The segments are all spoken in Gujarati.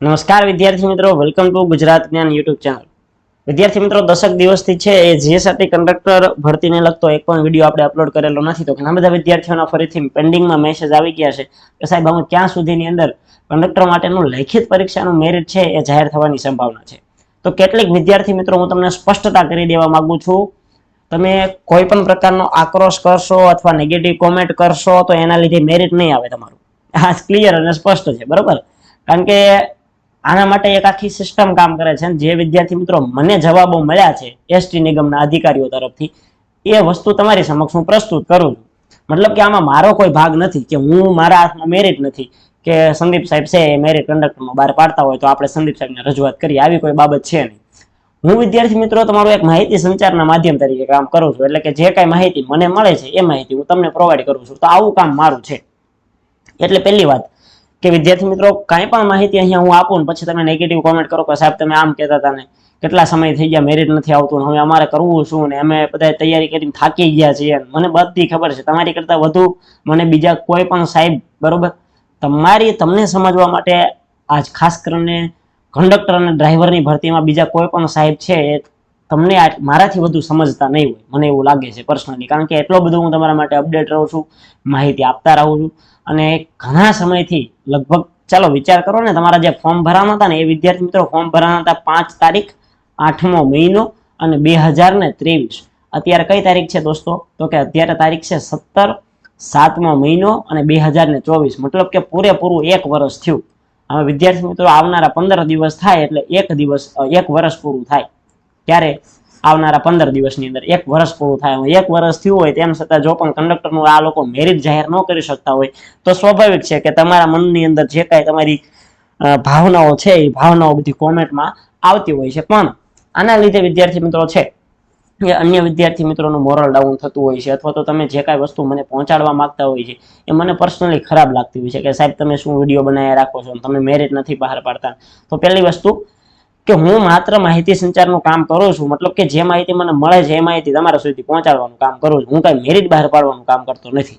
નમસ્કાર વિદ્યાર્થી મિત્રો વેલકમ ટુ ગુજરાત જ્ઞાન યુટ્યુબ ચેનલ વિદ્યાર્થી મિત્રો, દશક દિવસથી છે એ જીએસઆરટી કંડક્ટર ભરતીને લગતો એક પણ વીડિયો આપણે અપલોડ કરેલો નથી, તો ઘણા બધા વિદ્યાર્થીઓના ફરીથી પેન્ડિંગમાં મેસેજ આવી ગયા છે. કે સાહેબ, અમે ક્યાં સુધીની અંદર કંડક્ટર માટેનું લેખિત પરીક્ષાનું મેરિટ છે એ જાહેર થવાની સંભાવના છે? તો કેટલીક વિદ્યાર્થી મિત્રો, હું તમને સ્પષ્ટતા કરી દેવા માંગુ છું. તમે કોઈ પણ પ્રકારનો આક્રોશ કરશો અથવા નેગેટિવ કોમેન્ટ કરશો તો એના લીધે મેરિટ નહીં આવે તમારું. આ ક્લિયર અને સ્પષ્ટ છે, બરોબર? કારણ કે આના માટે એક આખી સિસ્ટમ કામ કરે છે. જે વિદ્યાર્થી મિત્રો મને જવાબો મળ્યા છે એસટી નિગમના અધિકારીઓ તરફથી, એ વસ્તુ તમારી સમક્ષ હું પ્રસ્તુત કરું છું. મતલબ કે આમાં મારો કોઈ ભાગ નથી કે હું મારા હાથમાં મેરિટ નથી કે સંદીપ સાહેબ છે એ મેરિટ કંડક્ટરમાં બહાર પાડતા હોય તો આપણે સંદીપ સાહેબને રજૂઆત કરીએ, આવી કોઈ બાબત છે નહીં. હું વિદ્યાર્થી મિત્રો તમારું એક માહિતી સંચારના માધ્યમ તરીકે કામ કરું છું. એટલે કે જે કાંઈ માહિતી મને મળે છે, એ માહિતી હું તમને પ્રોવાઈડ કરું છું. તો આવું કામ મારું છે. એટલે પહેલી વાત કે વિદ્યાર્થી મિત્રો, કાંઈ પણ માહિતી અહીંયા હું આપું ને પછી તમે નેગેટિવ કોમેન્ટ કરો કે સાહેબ તમે આમ કહેતા હતા ને કેટલા સમય થઈ ગયા મેરિટ નથી આવતું હવે અમારે કરવું શું ને? અમે બધા તૈયારી કરીને થાકી ગયા છીએ મને બધી ખબર છે. તમારી કરતાં વધુ મને બીજા કોઈ પણ સાહેબ, બરોબર? તમારી તમને સમજવા માટે આજ ખાસ કરીને કંડક્ટર અને ડ્રાઈવરની ભરતીમાં બીજા કોઈ પણ સાહેબ છે, એ તમને મારાથી વધુ સમજતા નહીં હોય. મને એવું લાગે છે પર્સનલી કારણ કે એટલો બધો હું તમારા માટે અપડેટ રહું છું, માહિતી આપતા રહું છું અને ઘણા સમયથી લગભગ, ચાલો વિચાર કરો ને, તમારા જે ફોર્મ ભરાવાના હતા ને, એ વિદ્યાર્થી મિત્રો ફોર્મ ભરાવાના હતા પાંચ તારીખ, આઠમો મહિનો અને બે હજાર ને ત્રેવીસ. અત્યારે કઈ તારીખ છે દોસ્તો? તો કે અત્યારે તારીખ છે સત્તર, સાતમો મહિનો અને બે હજાર ને ચોવીસ. મતલબ કે પૂરેપૂરું એક વર્ષ થયું. હવે વિદ્યાર્થી મિત્રો, આવનારા પંદર દિવસ થાય એટલે એક દિવસ એક વર્ષ પૂરું થાય. ત્યારે આવનારા પંદર દિવસની અંદર એક વર્ષ પૂરું થાય. એક વર્ષ થયું હોય તેમ છતાં જો પણ કંડક્ટરનું આ લોકો મેરિટ જાહેર ન કરી શકતા હોય, તો સ્વાભાવિક છે કે તમારા મનની અંદર જે કાંઈ તમારી ભાવનાઓ છે એ ભાવનાઓ બધી કોમેન્ટમાં આવતી હોય છે. પણ આના લીધે વિદ્યાર્થી મિત્રો છે એ અન્ય વિદ્યાર્થી મિત્રોનું મોરલ ડાઉન થતું હોય છે અથવા તો તમે જે કાંઈ વસ્તુ મને પહોંચાડવા માંગતા હોય છે, એ મને પર્સનલી ખરાબ લાગતી હોય છે કે સાહેબ તમે શું વીડિયો બનાવી રાખો છો તમે મેરિટ નથી બહાર પાડતા. તો પહેલી વસ્તુ કે હું માત્ર માહિતી સંચારનું કામ કરું છું, મતલબ કે જે માહિતી મને મળે છે એ માહિતી તમારા સુધી પહોંચાડવાનું કામ કરું છું. હું કાંઈ મેરિટ બહાર પાડવાનું કામ કરતો નથી.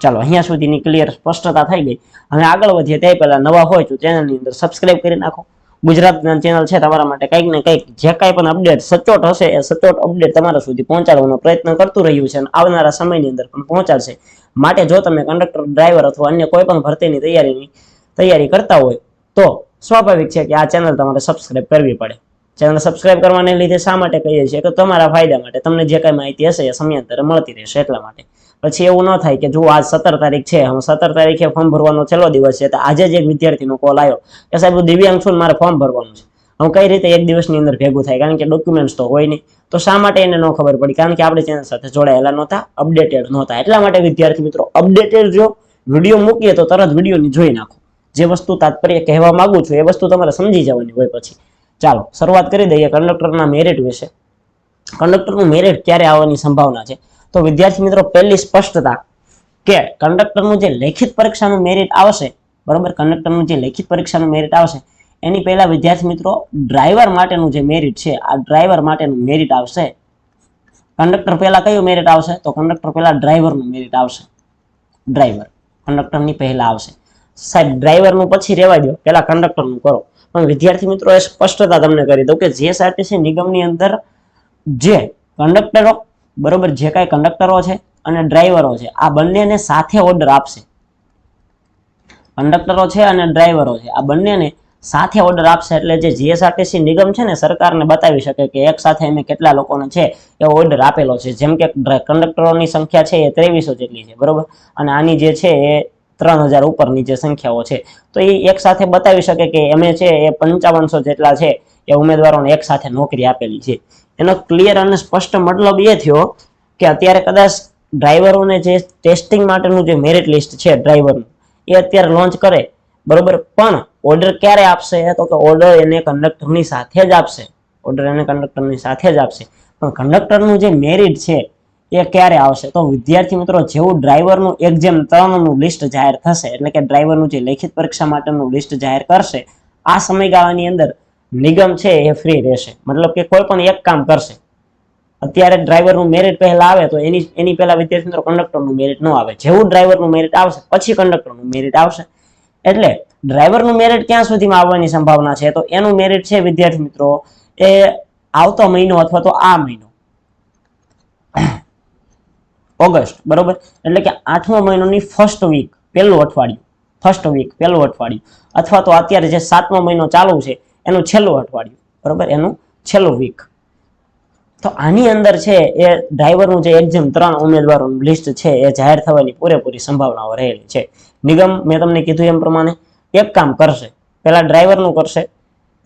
ચાલો, અહીંયા સુધીની ક્લિયર સ્પષ્ટતા થઈ ગઈ. હવે આગળ વધીએ, તે પહેલા નવા હોય તો ચેનલની અંદર સબસ્ક્રાઇબ કરી નાખો. ગુજરાત ચેનલ છે તમારા માટે કંઈક ને કંઈક, જે કાંઈ પણ અપડેટ સચોટ હશે એ સચોટ અપડેટ તમારા સુધી પહોંચાડવાનો પ્રયત્ન કરતું રહ્યું છે અને આવનારા સમયની અંદર પણ પહોંચાડશે. માટે જો તમે કંડક્ટર ડ્રાઈવર અથવા અન્ય કોઈ પણ ભરતીની તૈયારીની તૈયારી કરતા હોય, તો સ્વાભાવિક છે કે આ ચેનલ તમારે સબસ્ક્રાઇબ કરવી પડે. ચેનલ સબસ્ક્રાઇબ કરવાને લીધે શા માટે કહીએ છીએ? કે તમારા ફાયદા માટે. તમને જે કાંઈ માહિતી હશે એ સમયાંતરે મળતી રહેશે એટલા માટે. પછી એવું ન થાય કે જો આજ સત્તર તારીખ છે હું સત્તર તારીખે ફોર્મ ભરવાનો છેલ્લો દિવસ છે, તો આજે જ એક વિદ્યાર્થીનો કોલ આવ્યો કે સાહેબ, હું દિવ્યાંગ છું મારે ફોર્મ ભરવાનું છે. હું કઈ રીતે એક દિવસની અંદર ભેગું થાય? કારણ કે ડોક્યુમેન્ટ્સ તો હોય નહીં. તો શા માટે એને ન ખબર પડી? કારણ કે આપણે ચેનલ સાથે જોડાયેલા નહોતા અપડેટેડ નહોતા. એટલા માટે વિદ્યાર્થી મિત્રો અપડેટેડ જો વીડિયો મૂકીએ તો તરત વિડીયોની જોઈ નાખો. જે વસ્તુ તાત્પર્ય કહેવા માંગુ છું, એ વસ્તુ તમારે સમજી જવાની હોય પછી. ચાલો, શરૂઆત કરી દઈએ, કંડક્ટરના મેરિટ વિશે. કંડક્ટરનું મેરિટ ક્યારે આવવાની સંભાવના છે? તો વિદ્યાર્થી મિત્રો, પહેલી સ્પષ્ટતા કે કંડક્ટરનું જે લેખિત પરીક્ષાનું મેરિટ આવશે, બરોબર? કંડક્ટરનું જે લેખિત પરીક્ષાનું મેરિટ આવશે, એની પહેલા વિદ્યાર્થી મિત્રો ડ્રાઈવર માટેનું જે મેરિટ છે, આ ડ્રાઈવર માટેનું મેરિટ આવશે. કંડક્ટર પહેલા કયું મેરિટ આવશે? તો કંડક્ટર પહેલા ડ્રાઈવરનું મેરિટ આવશે. ડ્રાઈવર કંડક્ટરની પહેલા આવશે. સાહેબ ડ્રાઈવરનું પછી રહેવા દો પહેલા કંડક્ટરનું કરો. પણ વિદ્યાર્થી મિત્રો, એ સ્પષ્ટતા તમને કરી દઉં કે જીએસઆરટીસી નિગમની અંદર જે કંડક્ટરો બરોબર, જે કાંઈ કંડક્ટરો છે અને ડ્રાઈવરો છે, આ બંનેને સાથે ઓર્ડર આપશે. કંડક્ટરો છે અને ડ્રાઈવરો છે, આ બંનેને સાથે ઓર્ડર આપશે એટલે જે જીએસઆરટીસી નિગમ છે ને, સરકારને બતાવી શકે કે એક સાથે અમે કેટલા લોકોને છે, એ ઓર્ડર આપેલો છે. જેમ કે કંડક્ટરોની સંખ્યા છે એ ત્રેવીસો જેટલી છે, બરોબર? અને આની જે છે એ ત્રણ હજાર ઉપરની જે સંખ્યાઓ છે. તો એ એક સાથે બતાવી શકે કે અમે છે એ પંચાવનસો જેટલા છે, એ ઉમેદવારોને એક સાથે નોકરી આપેલી છે. એનો ક્લિયર અને સ્પષ્ટ મતલબ એ થયો કે અત્યારે કદાચ ડ્રાઈવરોને જે ટેસ્ટિંગ માટેનું જે મેરિટ લિસ્ટ છે ડ્રાઈવરનું, એ અત્યારે લોન્ચ કરે, બરોબર? પણ ઓર્ડર ક્યારે આપશે? તો કે ઓર્ડર એને કંડક્ટરની સાથે જ આપશે. ઓર્ડર એને કંડક્ટરની સાથે જ આપશે. પણ કંડક્ટરનું જે મેરિટ છે એ ક્યારે આવશે? તો વિદ્યાર્થી મિત્રો, જેવું ડ્રાઈવરનું એક જેમ ત્રણનું લિસ્ટ જાહેર થશે, એટલે કે ડ્રાઈવરનું જે લેખિત પરીક્ષા માટેનું લિસ્ટ જાહેર કરશે, આ સમયગાળાની અંદર નિગમ છે એ ફ્રી રહેશે. મતલબ કે કોઈ પણ એક કામ કરશે. અત્યારે ડ્રાઈવરનું મેરિટ પહેલા આવે, તો એની એની પહેલા વિદ્યાર્થી મિત્રો કંડક્ટરનું મેરિટ ન આવે. જેવું ડ્રાઈવરનું મેરિટ આવશે, પછી કંડક્ટરનું મેરિટ આવશે. એટલે ડ્રાઈવરનું મેરિટ ક્યાં સુધીમાં આવવાની સંભાવના છે? તો એનું મેરિટ છે, વિદ્યાર્થી મિત્રો, એ આવતો મહિનો અથવા તો આ મહિનો. ઓગસ્ટ, બરોબર? એટલે કે આઠમા મહિનોની ફર્સ્ટ વીક પહેલું અઠવાડિયું. ફર્સ્ટ વીક પહેલું અઠવાડિયું. અથવા તો અત્યારે જે સાતમો મહિનો ચાલુ છે, એનું છેલ્લું અઠવાડિયું, બરોબર? એનું છેલ્લું વીક તો આની અંદર છે, એ ડ્રાઈવરનું જે એક્ઝામ ત્રણ ઉમેદવારોનું લિસ્ટ છે, એ જાહેર થવાની પૂરેપૂરી સંભાવનાઓ રહેલી છે. નિગમ, મેં તમને કીધું એમ પ્રમાણે, એક કામ કરશે. પહેલાં ડ્રાઈવરનું કરશે,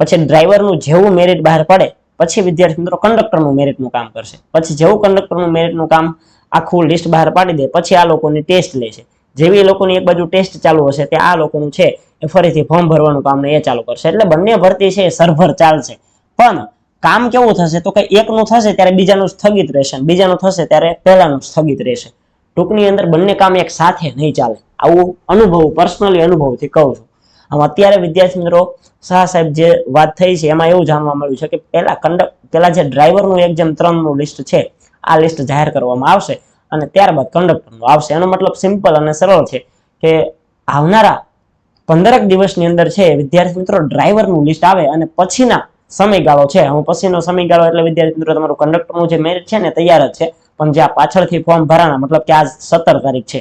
પછી ડ્રાઈવરનું જેવું મેરિટ બહાર પડે, પછી વિદ્યાર્થી મિત્રો કંડક્ટરનું મેરિટનું કામ કરશે. પછી જેવું કંડક્ટરનું મેરિટનું કામ આખું લિસ્ટ બહાર પાડી દે, પછી આ લોકોની ટેસ્ટ લે છે. જેવી એ લોકોની એક બાજુ ટેસ્ટ ચાલુ હશે, તે આ લોકોનું છે, એ ફરીથી ફોર્મ ભરવાનું કામ એ ચાલુ કરશે. એટલે બંને ભરતી છે એ સરભર ચાલશે. પણ કામ કેવું થશે? તો કે એકનું થશે, ત્યારે બીજાનું સ્થગિત રહેશે બીજાનું થશે, ત્યારે પહેલાનું સ્થગિત રહેશે. ટૂંકની અંદર બંને કામ એક સાથે નહીં ચાલે. આવું અનુભવ પર્સનલી અનુભવથી કહું છું. આમ અત્યારે વિદ્યાર્થી મિત્રો, શાહ સાહેબ જે વાત થઈ છે, એમાં એવું જાણવા મળ્યું છે કે પહેલા કંડક પહેલા જે ડ્રાઈવરનું એક્ઝામ ત્રણનું લિસ્ટ છે આ લિસ્ટ જાહેર કરવામાં આવશે અને ત્યારબાદ કંડક્ટરનું આવશે. એનો મતલબ સિમ્પલ અને સરળ છે કે આવનારા પંદરક દિવસની અંદર છે વિદ્યાર્થી મિત્રો ડ્રાઈવરનું લિસ્ટ આવે અને પછીના સમયગાળો છે. હું પછીનો સમયગાળો એટલે વિદ્યાર્થી મિત્રો તમારું કંડક્ટરનું જે મેરિટ છે ને તૈયાર જ છે. પણ જે આ પાછળથી ફોર્મ ભરાના, મતલબ કે આજ સત્તર તારીખ છે.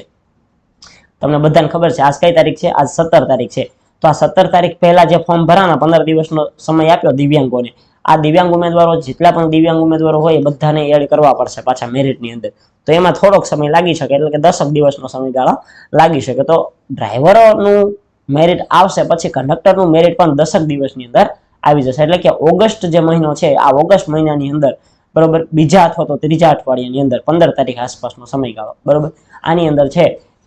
તમને બધાને ખબર છે આજ કઈ તારીખ છે? આજ સત્તર તારીખ છે. તો આ સત્તર તારીખ પહેલા જે ફોર્મ ભરાના, પંદર દિવસનો સમય આપ્યો દિવ્યાંગોને આ દિવ્યાંગ ઉમેદવારો, જેટલા પણ દિવ્યાંગ ઉમેદવારો હોય એ બધાને એડ કરવા પડશે પાછા મેરિટની અંદર. તો એમાં થોડોક સમય લાગી શકે, એટલે કે દસક દિવસનો સમયગાળો લાગી શકે. તો ડ્રાઈવરોનું મેરિટ આવશે પછી કંડક્ટરનું મેરિટ પણ દસક દિવસની અંદર આવી જશે. એટલે કે ઓગસ્ટ જે મહિનો છે, આ ઓગસ્ટ મહિનાની અંદર, બરોબર, બીજા અથવા તો ત્રીજા અઠવાડિયાની અંદર, પંદર તારીખ આસપાસનો સમયગાળો, બરોબર? આની અંદર છે,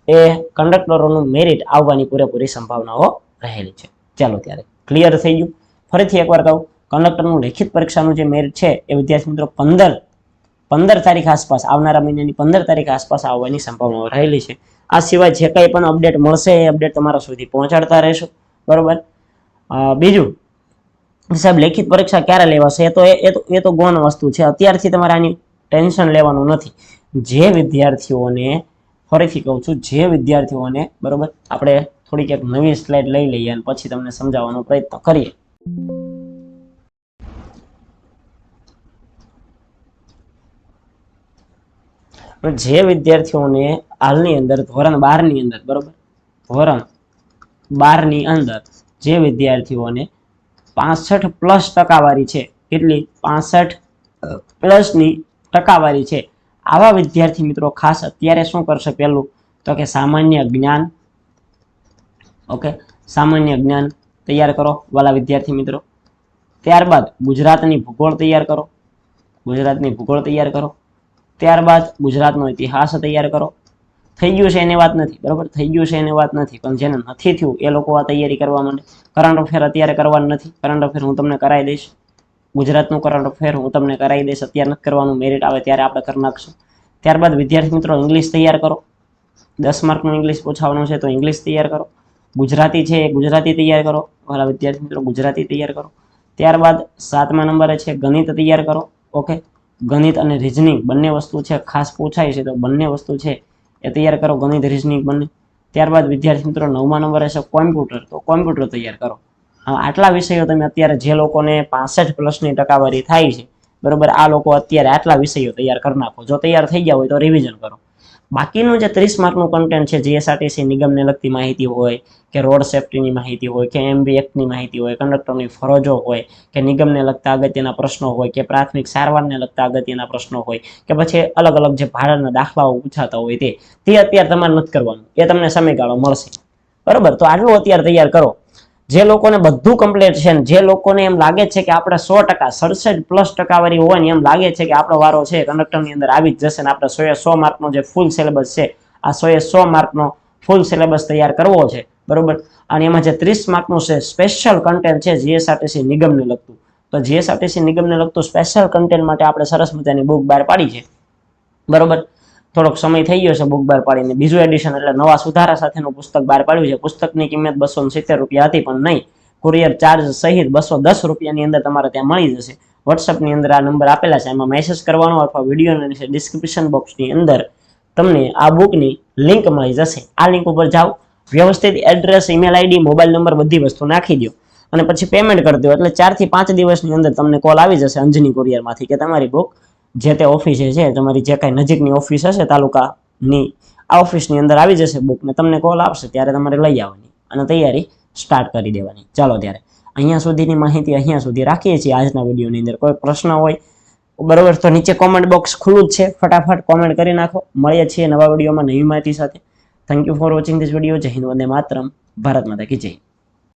એ કંડક્ટરોનું મેરિટ આવવાની પૂરેપૂરી સંભાવનાઓ રહેલી છે. ચાલો ત્યારે ક્લિયર થઈ ગયું. ફરીથી એકવાર કહું કંડક્ટરનું લેખિત પરીક્ષાનું જે મેરિટ છે એ વિદ્યાર્થી મિત્રો પંદર પંદર તારીખ આસપાસ, આવનારા મહિનાની પંદર તારીખ આસપાસ આવવાની સંભાવનાઓ રહેલી છે. આ સિવાય જે કંઈ પણ અપડેટ મળશે એ અપડેટ તમારા સુધી પહોંચાડતા રહેશું. બરોબર? બીજું, સાહેબ, લેખિત પરીક્ષા ક્યારે લેવાશે? તો એ તો એ તો ગૌણ વસ્તુ છે. અત્યારથી તમારે આની ટેન્શન લેવાનું નથી. જે વિદ્યાર્થીઓને, ફરીથી કહું છું, જે વિદ્યાર્થીઓને, બરોબર? આપણે થોડીક એક નવી સ્લાઇડ લઈ લઈએ અને પછી તમને સમજાવવાનો પ્રયત્ન કરીએ. જે વિદ્યાર્થીઓને હાલની અંદર ધોરણ બારની અંદર, બરોબર? ધોરણ બારની અંદર જે વિદ્યાર્થીઓને પાસઠ પ્લસ ટકાવારી છે, કેટલી? પાસઠ પ્લસની ટકાવારી છે. આવા વિદ્યાર્થી મિત્રો ખાસ અત્યારે શું કરશે પહેલું? તો કે સામાન્ય જ્ઞાન, ઓકે? સામાન્ય જ્ઞાન તૈયાર કરો વાલા વિદ્યાર્થી મિત્રો. ત્યારબાદ ગુજરાતની ભૂગોળ તૈયાર કરો. ગુજરાતની ભૂગોળ તૈયાર કરો. ત્યારબાદ ગુજરાતનો ઇતિહાસ તૈયાર કરો. થઈ ગયું છે એની વાત નથી, બરાબર? થઈ ગયું છે એની વાત નથી, પણ જેને નથી થયું, એ લોકો આ તૈયારી કરવા માંડે. કરંટ અફેર અત્યારે કરવાનું નથી. કરંટ અફેર હું તમને કરાવી દઈશ. ગુજરાતનું કરંટ અફેર હું તમને કરાવી દઈશ. અત્યારે નથી કરવાનું મેરિટ આવે ત્યારે આપણે કરી નાખશું. ત્યારબાદ વિદ્યાર્થી મિત્રો ઇંગ્લિશ તૈયાર કરો. દસ માર્કનું ઇંગ્લિશ પૂછાવાનું છે તો ઇંગ્લિશ તૈયાર કરો. ગુજરાતી છે એ ગુજરાતી તૈયાર કરો. વાલા વિદ્યાર્થી મિત્રો, ગુજરાતી તૈયાર કરો. ત્યારબાદ સાતમા નંબરે છે ગણિત તૈયાર કરો. ઓકે ગણિત અને રિઝનિંગ બંને વસ્તુ છે, ખાસ પૂછાય છે તો બંને વસ્તુ છે એ તૈયાર કરો, ગણિત રિઝનિંગ બંને. ત્યારબાદ વિદ્યાર્થી મિત્રો, નવમા નંબરે છે કોમ્પ્યુટર. તો કોમ્પ્યુટર તૈયાર કરો. આટલા વિષયો તમે અત્યારે જે લોકોને પાસઠ પ્લસની ટકાવારી થાય છે, બરોબર, આ લોકો અત્યારે આટલા વિષયો તૈયાર કરી નાખો. જો તૈયાર થઈ ગયા હોય તો રિવિઝન કરો. બાકીનું જે ત્રીસ માર્કનું કન્ટેન્ટ છે જીએસઆરટીસી નિગમને લગતી માહિતી હોય, કે રોડ સેફટીની માહિતી હોય, કે એમબી એક્ટની માહિતી હોય કંડક્ટરની ફરજો હોય, કે નિગમને લગતા અગત્યના પ્રશ્નો હોય, કે પ્રાથમિક સારવારને લગતા અગત્યના પ્રશ્નો હોય, કે પછી અલગ અલગ જે ભાડાના દાખલાઓ પૂછાતા હોય તે તે અત્યારે તમારે નથી કરવાનું. એ તમને સમયગાળો મળશે. બરોબર? તો આટલું અત્યારે તૈયાર કરો. જે લોકોને બધું કમ્પ્લીટ છે ને જે લોકોને એમ લાગે છે કે આપણે સો ટકા સડસઠ પ્લસ ટકાવારી હોવાની એમ લાગે છે કે આપણો વારો છે કંડક્ટરની અંદર આવી જ જશે ને આપણે સો એ સો માર્કનો જે ફૂલ સિલેબસ છે, આ સો એ સો માર્કનો ફૂલ સિલેબસ તૈયાર કરવો છે, બરોબર? અને એમાં જે ત્રીસ માર્કનું છે સ્પેશિયલ કન્ટેન્ટ છે જીએસઆરટીસી નિગમને લગતું. તો જીએસઆરટીસી નિગમને લગતું સ્પેશિયલ કન્ટેન્ટ માટે આપણે સરસ મજાની બુક બહાર પાડી છે. બરોબર? થોડોક સમય થઈ ગયો છે બુક બહાર પાડીને. બીજું એડિશન એટલે નવા સુધારા સાથેનું પુસ્તક બહાર પાડ્યું છે. પુસ્તકની કિંમત બસો સિત્તેર રૂપિયા હતી, પણ નહીં. કુરિયર ચાર્જ સહિત બસો દસ રૂપિયાની અંદર તમારે ત્યાં મળી જશે. વોટ્સઅપની અંદર આ નંબર આપેલા છે. એમાં મેસેજ કરવાનો અથવા વિડીયોની ડિસ્ક્રિપ્શન બોક્સની અંદર તમને આ બુકની લિંક મળી જશે. આ લિંક ઉપર જાઓ. વ્યવસ્થિત address email ID mobile number બધી વસ્તુ નાખી દો. અને પછી પેમેન્ટ કરી દો. એટલે ચારથી પાંચ દિવસની અંદર તમને કોલ આવી જશે અંજની કુરિયરમાંથી કે તમારી બુક જે તે ઓફિસે છે, તમારી જે કાંઈ નજીકની ઓફિસ હશે, તાલુકાની, આ ઓફિસની અંદર આવી જશે બુક ને તમને કોલ આવશે ત્યારે તમારે લઈ આવવાની અને તૈયારી સ્ટાર્ટ કરી દેવાની. ચાલો ત્યારે. અહીંયા સુધીની માહિતી અહીંયા સુધી રાખીએ છીએ. આજના વિડીયોની અંદર કોઈ પ્રશ્ન હોય, બરોબર, તો નીચે કોમેન્ટ બોક્સ ખુલ્લું જ છે. ફટાફટ કોમેન્ટ કરી નાખો. મળીએ છીએ નવા વિડીયોમાં નવી માહિતી સાથે. Thank you for watching this video જય હિન્દ, વંદે માતરમ. ભારત માતા કી જય.